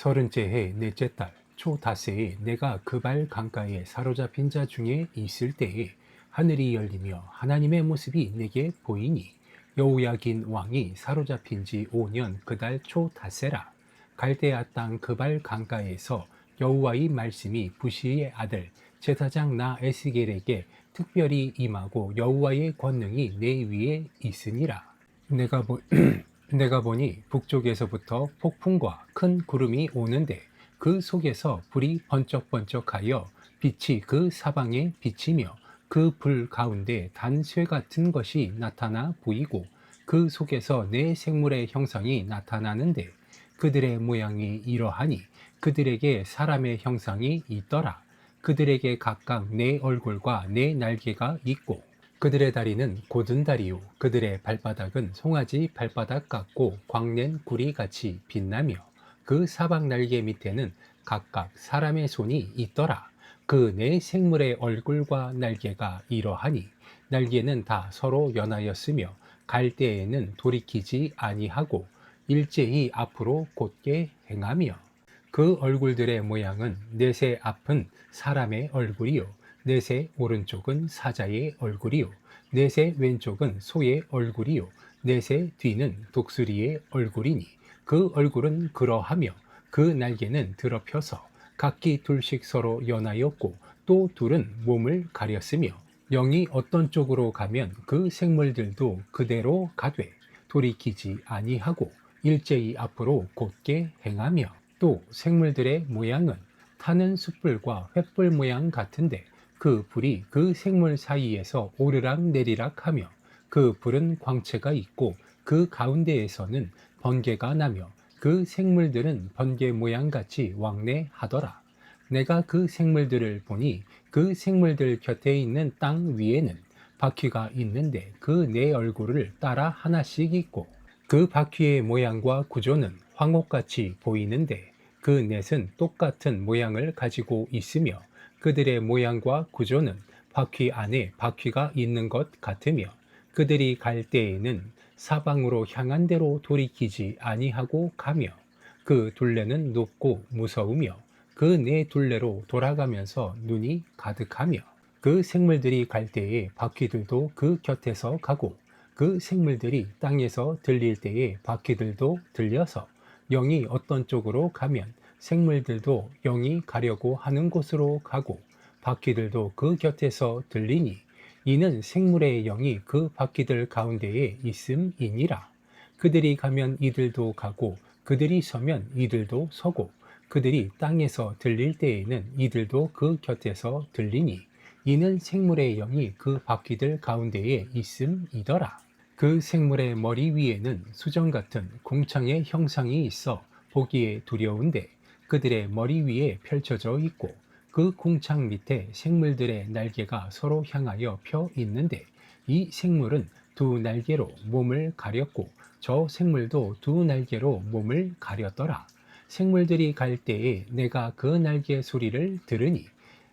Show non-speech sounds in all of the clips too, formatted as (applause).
서른째 해 넷째 달 초다세에 내가 그발 강가에 사로잡힌 자 중에 있을 때에 하늘이 열리며 하나님의 모습이 내게 보이니 여호야긴 왕이 사로잡힌 지 5년 그달 초다세라. 갈대아 땅 그발 강가에서 여호와의 말씀이 부시의 아들 제사장 나 에스겔에게 특별히 임하고 여호와의 권능이 내 위에 있으니라. 내가 보 (clears throat) 내가 보니 북쪽에서부터 폭풍과 큰 구름이 오는데 그 속에서 불이 번쩍번쩍하여 빛이 그 사방에 비치며 그 불 가운데 단쇠 같은 것이 나타나 보이고 그 속에서 내 생물의 형상이 나타나는데 그들의 모양이 이러하니 그들에게 사람의 형상이 있더라. 그들에게 각각 내 얼굴과 내 날개가 있고 그들의 다리는 곧은 다리요. 그들의 발바닥은 송아지 발바닥 같고 광낸 구리 같이 빛나며 그 사방 날개 밑에는 각각 사람의 손이 있더라. 그네 생물의 얼굴과 날개가 이러하니 날개는 다 서로 연하였으며 갈 때에는 돌이키지 아니하고 일제히 앞으로 곧게 행하며 그 얼굴들의 모양은 넷의 앞은 사람의 얼굴이요. 넷의 오른쪽은 사자의 얼굴이요 넷의 왼쪽은 소의 얼굴이요. 넷의 뒤는 독수리의 얼굴이니 그 얼굴은 그러하며 그 날개는 드럽혀서 각기 둘씩 서로 연하였고 또 둘은 몸을 가렸으며 영이 어떤 쪽으로 가면 그 생물들도 그대로 가되 돌이키지 아니하고 일제히 앞으로 곧게 행하며 또 생물들의 모양은 타는 숯불과 횃불 모양 같은데 그 불이 그 생물 사이에서 오르락 내리락 하며 그 불은 광채가 있고 그 가운데에서는 번개가 나며 그 생물들은 번개 모양 같이 왕래하더라. 내가 그 생물들을 보니 그 생물들 곁에 있는 땅 위에는 바퀴가 있는데 그네 얼굴을 따라 하나씩 있고 그 바퀴의 모양과 구조는 황옥같이 보이는데 그 넷은 똑같은 모양을 가지고 있으며 그들의 모양과 구조는 바퀴 안에 바퀴가 있는 것 같으며 그들이 갈 때에는 사방으로 향한 대로 돌이키지 아니하고 가며 그 둘레는 높고 무서우며 그네 둘레로 돌아가면서 눈이 가득하며 그 생물들이 갈 때에 바퀴들도 그 곁에서 가고 그 생물들이 땅에서 들릴 때에 바퀴들도 들려서 영이 어떤 쪽으로 가면 생물들도 영이 가려고 하는 곳으로 가고 바퀴들도 그 곁에서 들리니 이는 생물의 영이 그 바퀴들 가운데에 있음이니라. 그들이 가면 이들도 가고 그들이 서면 이들도 서고 그들이 땅에서 들릴 때에는 이들도 그 곁에서 들리니 이는 생물의 영이 그 바퀴들 가운데에 있음이더라. 그 생물의 머리 위에는 수정 같은 공창의 형상이 있어 보기에 두려운데 그들의 머리 위에 펼쳐져 있고 그 공창 밑에 생물들의 날개가 서로 향하여 펴 있는데 이 생물은 두 날개로 몸을 가렸고 저 생물도 두 날개로 몸을 가렸더라. 생물들이 갈 때에 내가 그 날개 소리를 들으니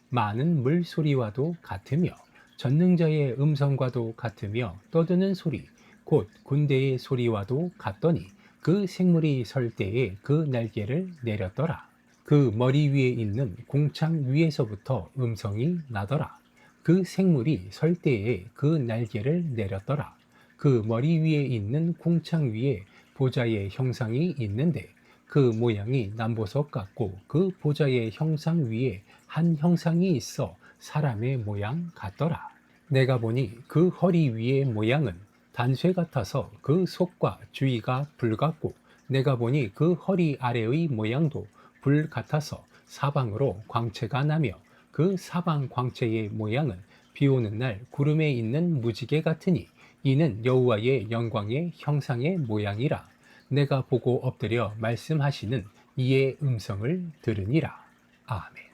많은 물 소리와도 같으며 전능자의 음성과도 같으며 떠드는 소리 곧 군대의 소리와도 같더니 그 생물이 설 때에 그 날개를 내렸더라. 그 머리 위에 있는 공창 위에서부터 음성이 나더라. 그 생물이 설 때에 그 날개를 내렸더라. 그 머리 위에 있는 공창 위에 보좌의 형상이 있는데 그 모양이 남보석 같고 그 보좌의 형상 위에 한 형상이 있어 사람의 모양 같더라. 내가 보니 그 허리 위의 모양은 단쇠 같아서 그 속과 주위가 불 같고 내가 보니 그 허리 아래의 모양도 불 같아서 사방으로 광채가 나며 그 사방 광채의 모양은 비 오는 날 구름에 있는 무지개 같으니 이는 여호와의 영광의 형상의 모양이라. 내가 보고 엎드려 말씀하시는 이의 음성을 들으니라. 아멘